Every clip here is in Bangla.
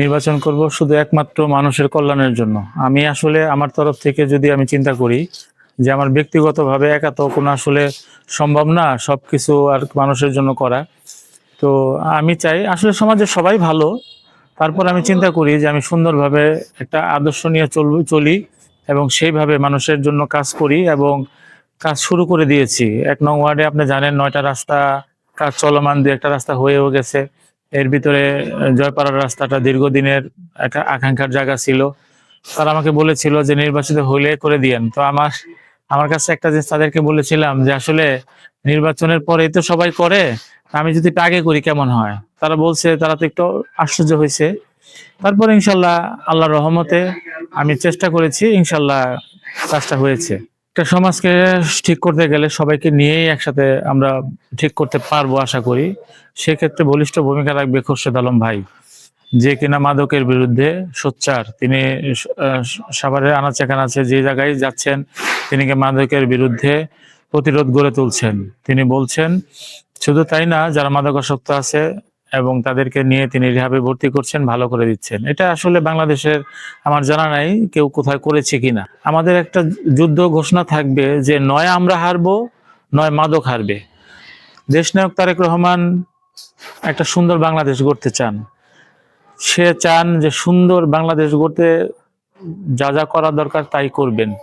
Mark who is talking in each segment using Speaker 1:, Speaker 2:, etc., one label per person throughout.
Speaker 1: নির্বাচন করব শুধু একমাত্র মানুষের কল্যাণের জন্য। আমি আসলে আমার তরফ থেকে যদি আমি চিন্তা করি যে আমার ব্যক্তিগতভাবে একা তো কোনো আসলে সম্ভব না সব কিছু আর মানুষের জন্য করা, তো আমি চাই আসলে সমাজে সবাই ভালো। তারপর আমি চিন্তা করি যে আমি সুন্দরভাবে একটা আদর্শ নিয়ে চলব, চলি এবং সেইভাবে মানুষের জন্য কাজ করি এবং কাজ শুরু করে দিয়েছি। এক নং ওয়ার্ডে আপনি জানেন নয়টা রাস্তা, কাজ চলমান দিয়ে একটা রাস্তা হয়েও গেছে। এর ভিতরে জয়পাড়ার রাস্তাটা দীর্ঘদিনের একটা আকাঙ্ক্ষার জায়গা ছিল। তারা আমাকে বলেছিল যে নির্বাচিত হলে করে দিয়েন। তো আমার আমার কাছে একটা জিনিস তাদেরকে বলেছিলাম যে আসলে নির্বাচনের পরেই তো সবাই করে, আমি যদি আগে করি কেমন হয়? তারা বলছে, তারা তো একটু আশ্চর্য হয়েছে। তারপর ইনশাল্লাহ আল্লাহর রহমতে আমি চেষ্টা করেছি, ইনশাল্লাহ কাজটা হয়েছে। একটা সমাজকে ঠিক করতে গেলে সবাইকে নিয়েই একসাথে আমরা ঠিক করতে পারব আশা করি। সেক্ষেত্রে বলিষ্ঠ ভূমিকা রাখবে খোরশেদ আলম ভাই। যে কিনা মাদকের বিরুদ্ধে সোচ্চার। তিনি সাভারের আনাচে কানাচে যে জায়গায় যাচ্ছেন, তিনি মাদকের বিরুদ্ধে প্রতিরোধ গড়ে তুলছেন। তিনি বলছেন, শুধু তাই না, যারা মাদকাসক্ত আছে এবং তাদেরকে নিয়ে তিনি রিহাবে ভর্তি করছেন, ভালো করে দিচ্ছেন। এটা আসলে বাংলাদেশের, আমার জানা নাই কেউ কোথায় করেছে কিনা। আমাদের একটা যুদ্ধ ঘোষণা থাকবে যে নয় আমরা হারবো, নয় মাদক হারবে। দেশনায়ক তারেক রহমান একটা সুন্দর বাংলাদেশ গড়তে চান। সে চান যে সুন্দর বাংলাদেশ গড়তে যা যা করা দরকার তাই করবেন।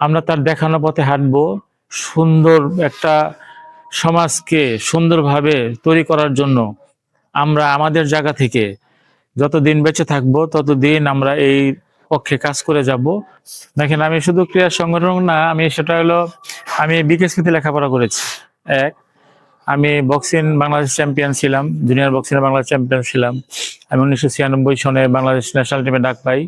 Speaker 1: আমরা তার দেখানো পথে হাঁটবো। সুন্দর একটা সমাজকে সুন্দরভাবে তৈরি করার জন্য আমরা আমাদের জায়গা থেকে যতদিন বেঁচে থাকব, ততদিন আমরা এই পক্ষে কাজ করে যাব। দেখেন, আমি শুধু ক্রীড়া সংগঠন না, আমি সেটা হলো, আমি বিকেএসপিতে লেখাপড়া করেছি। এক, আমি বক্সিং বাংলাদেশ চ্যাম্পিয়ন ছিলাম, জুনিয়র বক্সিং বাংলাদেশ চ্যাম্পিয়ন ছিলাম। আমি উনিশশো ছিয়ানব্বই সনে বাংলাদেশ ন্যাশনাল টিমে ডাক পাই।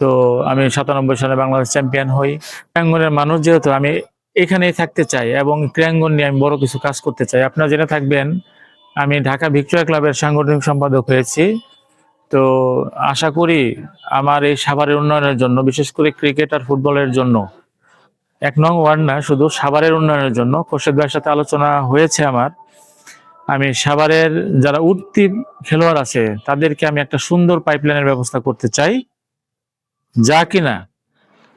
Speaker 1: তো আমি সাতানব্বই সনে বাংলাদেশ চ্যাম্পিয়ন হই। ক্রীড়াঙ্গনের মানুষ যেহেতু, আমি এখানেই থাকতে চাই এবং ক্রীড়াঙ্গন নিয়ে আমি বড় কিছু কাজ করতে চাই। আপনারা জেনে থাকবেন, আমি ঢাকা ভিক্টোরিয়া ক্লাবের সাংগঠনিক সম্পাদক হয়েছি। তো আশা করি আমার এই সাভারের উন্নয়নের জন্য, বিশেষ করে ক্রিকেট আর ফুটবলের জন্য, এক নং ওয়ার্ড না, শুধু সাভারের উন্নয়নের জন্য, খোরশেদ ভাইয়ের সাথে আলোচনা হয়েছে আমার। আমি সাভারের যারা উঠতি খেলোয়াড় আছে, তাদেরকে আমি একটা সুন্দর পাইপলাইনের ব্যবস্থা করতে চাই, যা কিনা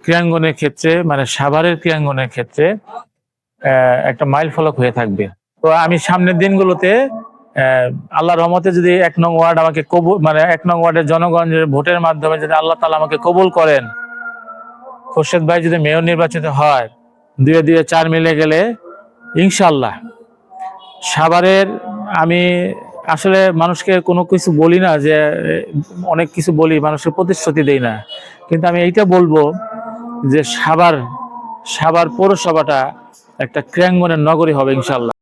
Speaker 1: ক্রীড়াঙ্গনের ক্ষেত্রে মানে সাভারের ক্রীড়াঙ্গনের ক্ষেত্রে একটা মাইল ফলক হয়ে থাকবে। তো আমি সামনের দিনগুলোতে আল্লাহ রহমতে যদি এক নং ওয়ার্ড আমাকে কবুল মানে এক নং ওয়ার্ডের জনগণের ভোটের মাধ্যমে যদি আল্লাহ তালা আমাকে কবুল করেন, খোরশেদ ভাই যদি মেয়র নির্বাচিত হয় দুয়ে দুয়ে চার মিলে গেলে ইনশাল্লাহ সাভারের আমি আসলে মানুষকে কোনো কিছু বলি না যে, অনেক কিছু বলি, মানুষের প্রতিশ্রুতি দেই না। কিন্তু আমি এইটা বলব যে সাবার সাবার পৌরসভাটা একটা ক্রীড়াঙ্গনের নগরী হবে ইনশাল্লাহ।